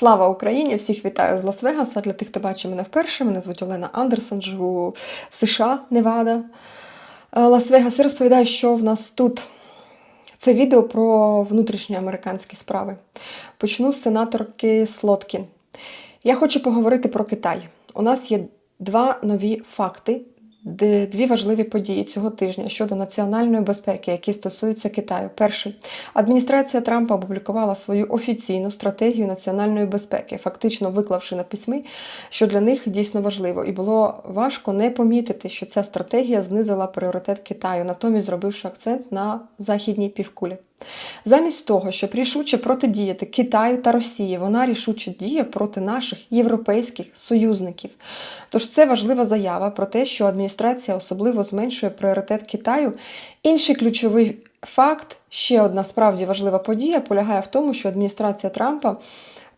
Слава Україні! Всіх вітаю з Лас-Вегаса. Для тих, хто бачить мене вперше, мене звуть Олена Андерсон, живу в США, Невада, е, Лас-Вегас. І розповідаю, що в нас тут. Це відео про внутрішні американські справи. Почну з сенаторки Слоткін. Я хочу поговорити про Китай. У нас є два нові факти, дві важливі події цього тижня щодо національної безпеки, які стосуються Китаю. Перший адміністрація Трампа опублікувала свою офіційну стратегію національної безпеки, фактично виклавши на письми, що для них дійсно важливо, і було важко не помітити, що ця стратегія знизила пріоритет Китаю, натомість зробивши акцент на західній півкулі. Замість того, щоб рішуче протидіяти Китаю та Росії, вона рішуче діє проти наших європейських союзників. Тож це важлива заява про те, що адміністрація особливо зменшує пріоритет Китаю. Інший ключовий факт, ще одна справді важлива подія, полягає в тому, що адміністрація Трампа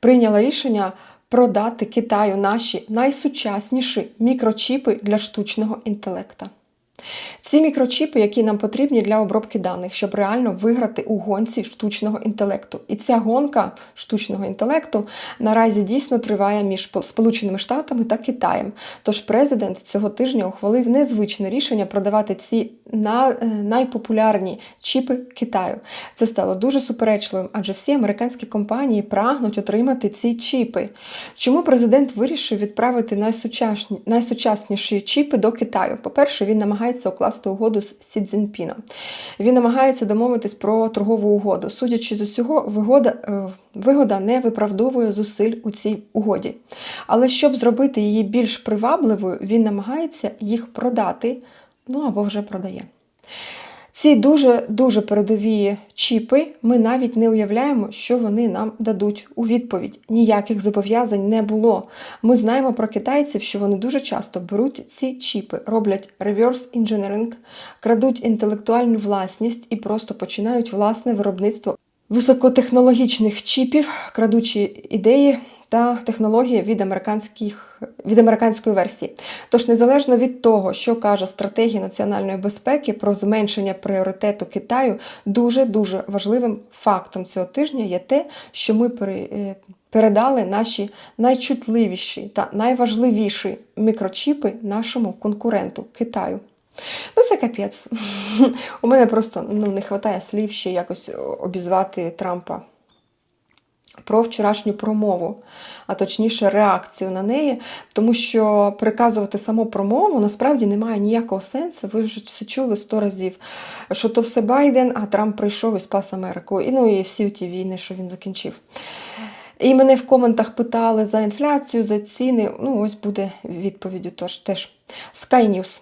прийняла рішення продати Китаю наші найсучасніші мікрочіпи для штучного інтелекта. Ці мікрочіпи, які нам потрібні для обробки даних, щоб реально виграти у гонці штучного інтелекту. І ця гонка штучного інтелекту наразі дійсно триває між По- Сполученими Штатами та Китаєм. Тож президент цього тижня ухвалив незвичне рішення продавати ці на, е, найпопулярні чіпи Китаю. Це стало дуже суперечливим, адже всі американські компанії прагнуть отримати ці чіпи. Чому президент вирішив відправити найсучасні, найсучасніші чіпи до Китаю? По-перше, він намагається укласти угоду з Сі Цзіньпіном. Він намагається домовитись про торгову угоду. Судячи з усього, вигода, е, вигода не виправдовує зусиль у цій угоді. Але щоб зробити її більш привабливою, він намагається їх продати, ну або вже продає. Ці дуже дуже передові чіпи. Ми навіть не уявляємо, що вони нам дадуть у відповідь. Ніяких зобов'язань не було. Ми знаємо про китайців, що вони дуже часто беруть ці чіпи, роблять reverse engineering, крадуть інтелектуальну власність і просто починають власне виробництво високотехнологічних чіпів, крадучи ідеї та технології від американських від американської версії. Тож, незалежно від того, що каже стратегія національної безпеки про зменшення пріоритету Китаю, дуже дуже важливим фактом цього тижня є те, що ми е, передали наші найчутливіші та найважливіші мікрочіпи нашому конкуренту Китаю. Ну, це капець. У мене просто ну, не вистачає слів ще якось обізвати Трампа про вчорашню промову, а точніше реакцію на неї, тому що переказувати саму промову насправді немає ніякого сенсу. Ви вже це чули сто разів, що то все Байден, а Трамп прийшов і спас Америку. І ну і всі ті війни, що він закінчив. І мене в коментах питали за інфляцію, за ціни. Ну, ось буде відповіддю тож, теж. Sky News.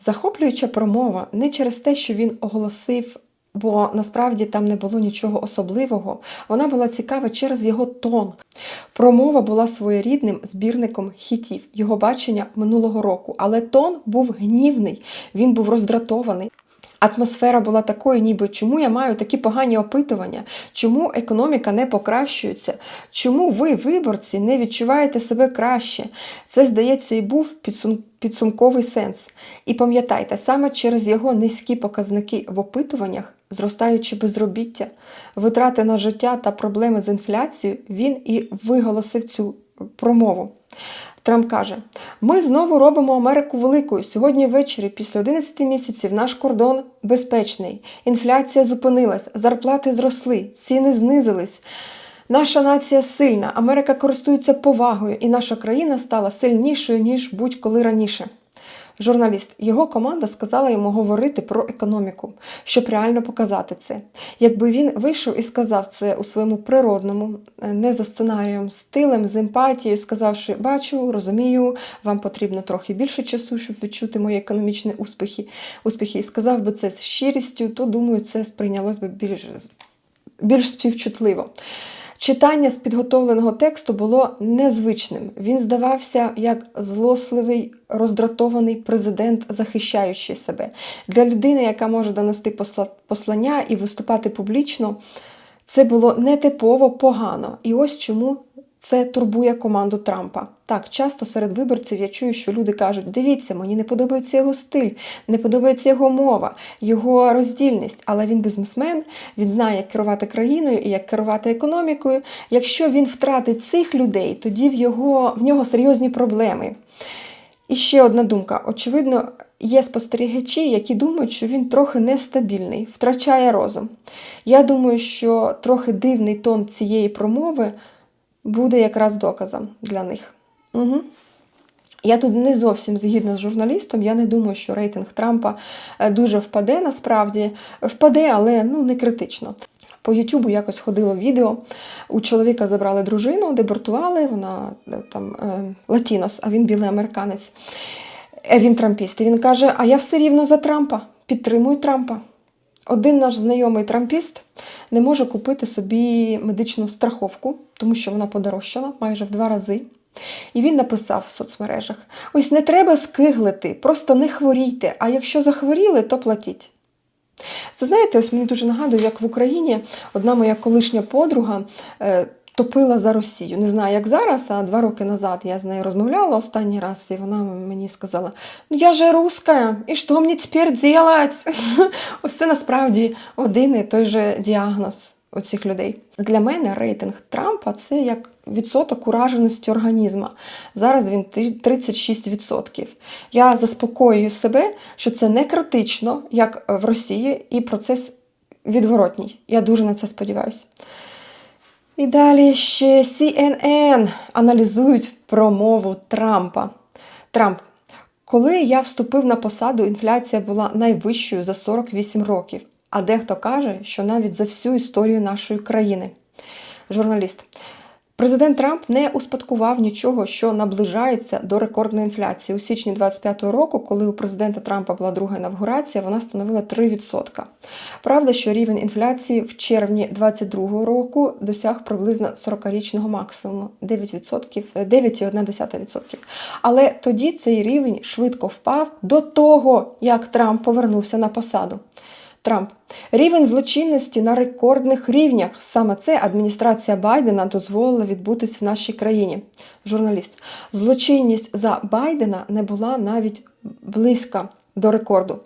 Захоплююча промова не через те, що він оголосив, бо насправді там не було нічого особливого. Вона була цікава через його тон. Промова була своєрідним збірником хітів, його бачення минулого року, але тон був гнівний, він був роздратований. Атмосфера була такою, ніби чому я маю такі погані опитування, чому економіка не покращується, чому ви, виборці, не відчуваєте себе краще. Це, здається, і був підсум... підсумковий сенс. І пам'ятайте, саме через його низькі показники в опитуваннях, зростаючи безробіття, витрати на життя та проблеми з інфляцією, він і виголосив цю промову. Трамп каже: ми знову робимо Америку великою. Сьогодні ввечері, після 11 місяців, наш кордон безпечний. Інфляція зупинилась, зарплати зросли, ціни знизились. Наша нація сильна, Америка користується повагою, і наша країна стала сильнішою, ніж будь-коли раніше. Журналіст, його команда сказала йому говорити про економіку, щоб реально показати це. Якби він вийшов і сказав це у своєму природному, е, не за сценарієм, стилем, з емпатією, сказавши, бачу, розумію, вам потрібно трохи більше часу, щоб відчути мої економічні успіхи, успіхи, і сказав би це з щирістю, то думаю, це сприйнялось би більш, більш співчутливо. Читання з підготовленого тексту було незвичним. Він здавався як злосливий, роздратований президент, захищаючий себе. Для людини, яка може донести посла- послання і виступати публічно, це було нетипово погано. І ось чому Це турбує команду Трампа. Так, часто серед виборців я чую, що люди кажуть: дивіться, мені не подобається його стиль, не подобається його мова, його роздільність, але він бізнесмен, він знає, як керувати країною і як керувати економікою. Якщо він втратить цих людей, тоді в, його, в нього серйозні проблеми. І ще одна думка. Очевидно, є спостерігачі, які думають, що він трохи нестабільний, втрачає розум. Я думаю, що трохи дивний тон цієї промови буде якраз доказом для них. Угу. Я тут не зовсім згідна з журналістом. Я не думаю, що рейтинг Трампа е, дуже впаде насправді. Впаде, але ну, не критично. По Ютубу якось ходило відео. У чоловіка забрали дружину, дебортували, вона е, там е, латінос, а він білий американець. Він трампіст. І він каже: А я все рівно за Трампа, підтримую Трампа. Один наш знайомий трампіст не може купити собі медичну страховку, тому що вона подорожчала майже в два рази. І він написав в соцмережах: ось не треба скиглити, просто не хворійте, а якщо захворіли, то платіть. Це знаєте, ось мені дуже нагадує, як в Україні одна моя колишня подруга е, топила за Росію. Не знаю, як зараз, а два роки назад я з нею розмовляла останній раз, і вона мені сказала: Ну я же русская, і що мені тепер делать? Ось це насправді один і той же діагноз оцих людей. Для мене рейтинг Трампа це як відсоток ураженості організму. Зараз він 36%. Я заспокоюю себе, що це не критично, як в Росії, і процес відворотній. Я дуже на це сподіваюся. І далі ще CNN аналізують промову Трампа. Трамп. Коли я вступив на посаду, інфляція була найвищою за 48 років, а дехто каже, що навіть за всю історію нашої країни. Журналіст. Президент Трамп не успадкував нічого, що наближається до рекордної інфляції. У січні 25-го року, коли у президента Трампа була друга інавгурація, вона становила 3%. Правда, що рівень інфляції в червні 22-го року досяг приблизно 40-річного максимуму 9%, 9,1%. Але тоді цей рівень швидко впав до того, як Трамп повернувся на посаду. Трамп. Рівень злочинності на рекордних рівнях. Саме це адміністрація Байдена дозволила відбутись в нашій країні. Журналіст. Злочинність за Байдена не була навіть близька до рекорду.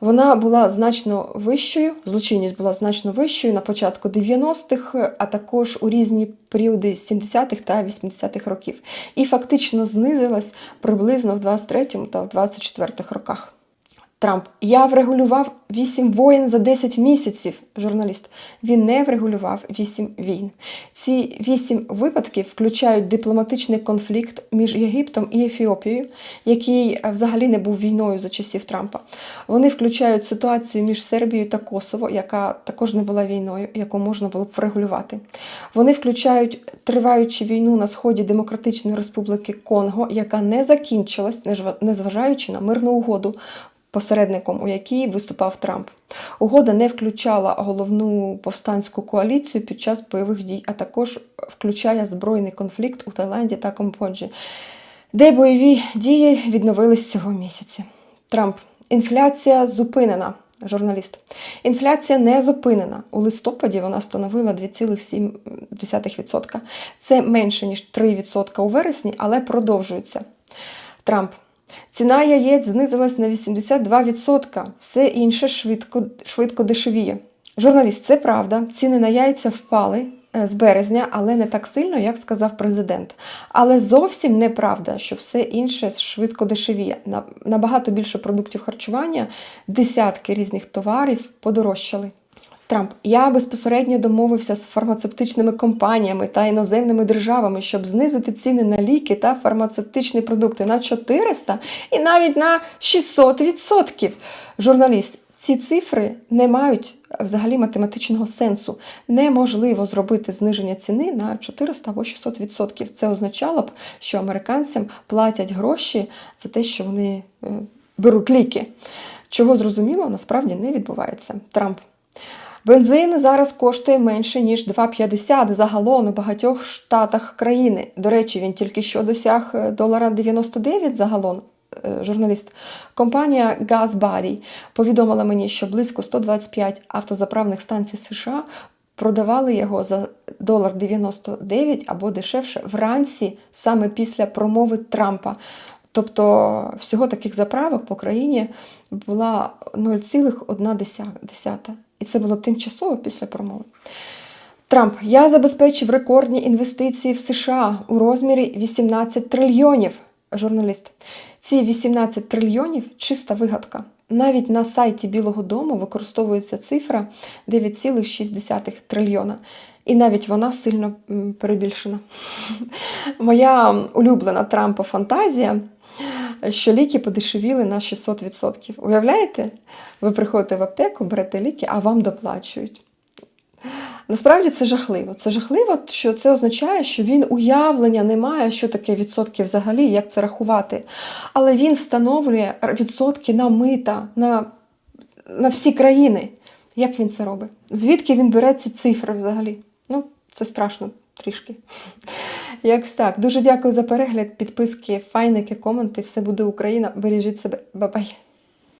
Вона була значно вищою, злочинність була значно вищою на початку 90-х, а також у різні періоди 70-х та 80-х років. І фактично знизилась приблизно в 23-му та в 24-х роках. Трамп. Я врегулював 8 воєн за 10 місяців. Журналіст. Він не врегулював 8 війн. Ці 8 випадків включають дипломатичний конфлікт між Єгиптом і Ефіопією, який взагалі не був війною за часів Трампа. Вони включають ситуацію між Сербією та Косово, яка також не була війною, яку можна було б врегулювати. Вони включають триваючу війну на сході Демократичної Республіки Конго, яка не закінчилась, незважаючи на мирну угоду посередником, у якій виступав Трамп. Угода не включала головну повстанську коаліцію під час бойових дій, а також включає збройний конфлікт у Таїланді та Камбоджі, де бойові дії відновились цього місяця. Трамп. Інфляція зупинена. Журналіст. Інфляція не зупинена. У листопаді вона становила 2,7%. Це менше, ніж 3% у вересні, але продовжується. Трамп. Ціна яєць знизилась на 82%. Все інше швидко, швидко дешевіє. Журналіст, це правда. Ціни на яйця впали е, з березня, але не так сильно, як сказав президент. Але зовсім неправда, що все інше швидко дешевіє. Набагато більше продуктів харчування, десятки різних товарів подорожчали. Трамп, я безпосередньо домовився з фармацевтичними компаніями та іноземними державами, щоб знизити ціни на ліки та фармацевтичні продукти на 400 і навіть на 600%. Журналіст, ці цифри не мають взагалі математичного сенсу. Неможливо зробити зниження ціни на 400 або 600%. Це означало б, що американцям платять гроші за те, що вони е, беруть ліки. Чого зрозуміло, насправді не відбувається. Трамп. Бензин зараз коштує менше, ніж 2,50 за галон у багатьох штатах країни. До речі, він тільки що досяг е, долара 99 за галон. Журналіст. Компанія GasBuddy повідомила мені, що близько 125 автозаправних станцій США продавали його за долар 99 або дешевше вранці, саме після промови Трампа. Тобто всього таких заправок по країні була 0,1. І це було тимчасово після промови. Трамп, я забезпечив рекордні інвестиції в США у розмірі 18 трильйонів. Журналіст. Ці 18 трильйонів чиста вигадка. Навіть на сайті Білого Дому використовується цифра 9,6 трильйона. І навіть вона сильно перебільшена. Моя улюблена Трампа фантазія, що ліки подешевіли на 600%. Уявляєте? Ви приходите в аптеку, берете ліки, а вам доплачують. Насправді це жахливо. Це жахливо, що це означає, що він уявлення не має, що таке відсотки взагалі, як це рахувати. Але він встановлює відсотки на мита, на, на всі країни. Як він це робить? Звідки він бере ці цифри взагалі? Ну, це страшно трішки. Якось так. Дуже дякую за перегляд, підписки, файники, коменти. Все буде Україна. Бережіть себе. Бабай!